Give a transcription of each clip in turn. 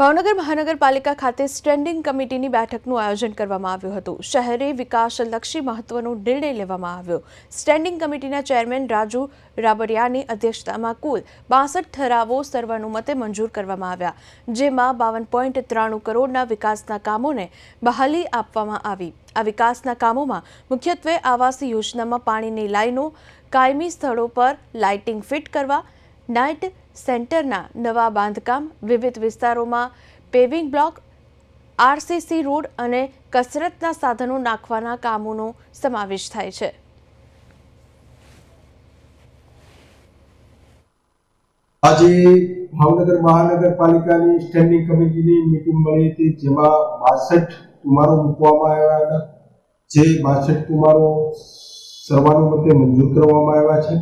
ભાવનગર મહાનગરપાલિકા ખાતે સ્ટેન્ડિંગ કમિટીની બેઠકનું આયોજન કરવામાં આવ્યું હતું. શહેરી વિકાસલક્ષી મહત્વનો નિર્ણય લેવામાં આવ્યો. સ્ટેન્ડિંગ કમિટીના ચેરમેન રાજુ રાબડિયાની અધ્યક્ષતામાં કુલ બાસઠ ઠરાવો સર્વાનુમતે મંજૂર કરવામાં આવ્યા, જેમાં બાવન પોઈન્ટ ત્રાણું કરોડના વિકાસના કામોને બહાલી આપવામાં આવી. આ વિકાસના કામોમાં મુખ્યત્વે આવાસ યોજનામાં પાણીની લાઈનો, કાયમી સ્થળો પર લાઇટિંગ ફિટ કરવા નાઇટ સેન્ટરના નવા બાંધકામ વિવિધ વિસ્તારોમાં પેવિંગ બ્લોક, આરસીસી રોડ અને કસરતના સાધનો નાખવાના કામોનો સમાવેશ થાય છે. આજે ભાવનગર મહાનગરપાલિકાની સ્ટેન્ડિંગ કમિટીની મિટિંગ મળી હતી, જેમાં બાસઠ કુમારો મૂકવામાં આવ્યા હતા. જે બાસઠ કુમારો સર્વાનુમતે મંજૂર કરવામાં આવ્યા છે.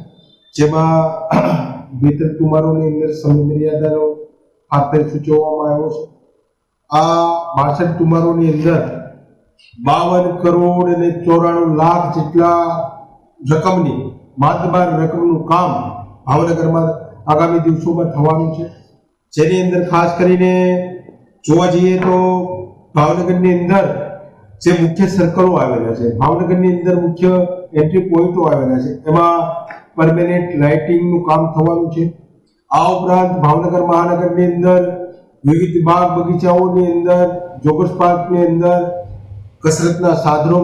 જેમાં બેતર કુમારોની અંદર સમય મર્યાદાનો ખાતર સૂચવવામાં આવ્યો છે. આ બાસઠ કુમારોની અંદર બાવન કરોડ અને ચોરાણું લાખ જેટલા રકમની, માતબાર રકમનું કામ ભાવનગરમાં આગામી દિવસોમાં થવાનું છે. જેની અંદર ખાસ કરીને જોવા જઈએ તો ભાવનગરની અંદર જે મુખ્ય સર્કલો આવેલા છે, ભાવનગરની અંદર મુખ્ય એન્ટ્રી પોઈન્ટો આવેલા છે, એમાં પરમેનન્ટ લાઇટિંગનું કામ થવાનું છે. આ ઉપરાંત ભાવનગર મહાનગરની અંદર વિવિધ બાગ બગીચાઓની અંદર, જોગર્સ પાર્કની અંદર કસરતના સાધનો